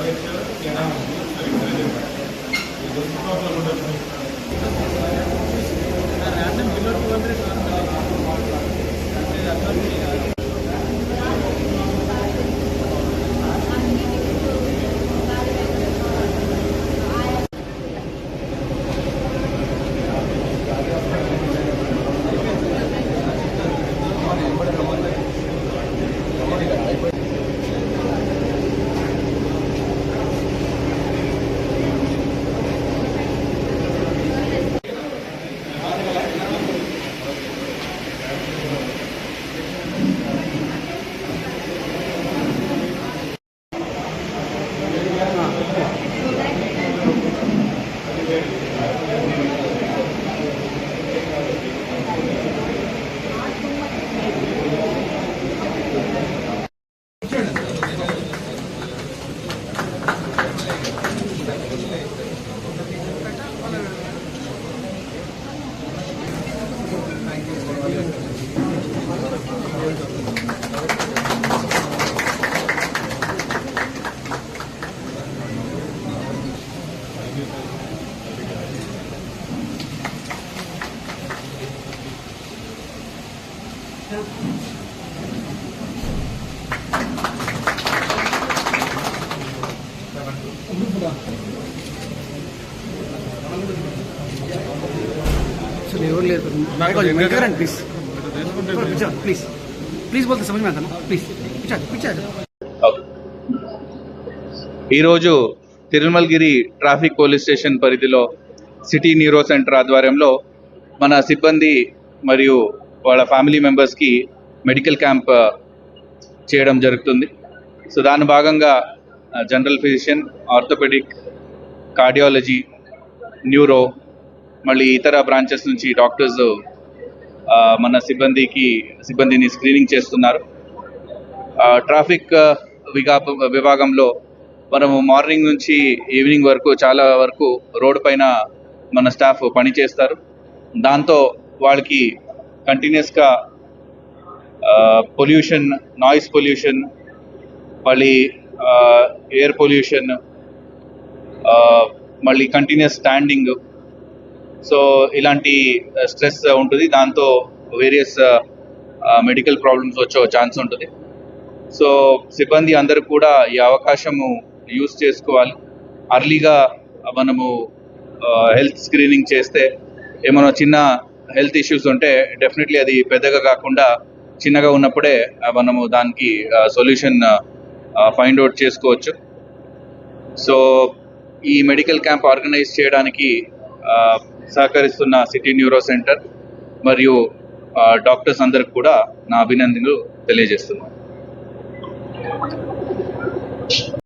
సర్వేక్షణ కేంద్రం ఈ దొంగ ఈరోజు తిరుమలగిరి ట్రాఫిక్ పోలీస్ స్టేషన్ పరిధిలో సిటీ న్యూరో సెంటర్ ఆధ్వర్యంలో మన సిబ్బంది మరియు వాళ్ళ ఫ్యామిలీ మెంబర్స్కి మెడికల్ క్యాంప్ చేయడం జరుగుతుంది. సో దాని భాగంగా general physician orthopedic cardiology neuro మళ్ళీ ఇతర బ్రాంచెస్ నుంచి డాక్టర్స్ మన సిబ్బందికి సిబ్బందిని స్క్రీనింగ్ చేస్తున్నారు. ట్రాఫిక్ విగా- విభాగంలో మనము మార్నింగ్ నుంచి ఈవినింగ్ వరకు చాలా వరకు రోడ్డు పైన మన స్టాఫ్ పని చేస్తారు దాంతో వాళ్ళకి కంటిన్యూస్గా పొల్యూషన్ నాయిస్ పొల్యూషన్ మళ్ళీ ఎయిర్ పొల్యూషన్ మళ్ళీ కంటిన్యూస్ స్టాండింగ్ సో ఇలాంటి స్ట్రెస్ ఉంటుంది. దాంతో వేరియస్ మెడికల్ ప్రాబ్లమ్స్ వచ్చే ఛాన్స్ ఉంటుంది. సో సిబ్బంది అందరూ కూడా ఈ అవకాశము యూస్ చేసుకోవాలి. అర్లీగా మనము హెల్త్ స్క్రీనింగ్ చేస్తే ఏమైనా చిన్న హెల్త్ ఇష్యూస్ ఉంటే డెఫినెట్లీ అది పెద్దగా కాకుండా చిన్నగా ఉన్నప్పుడే మనము దానికి సొల్యూషన్ ఫైండ్ అవుట్ చేసుకోవచ్చు. సో ఈ మెడికల్ క్యాంప్ ఆర్గనైజ్ చేయడానికి సహకరిస్తున్న సిటీ న్యూరో సెంటర్ మరియు డాక్టర్స్ అందరికి కూడా నా అభినందనలు తెలియజేస్తున్నాను.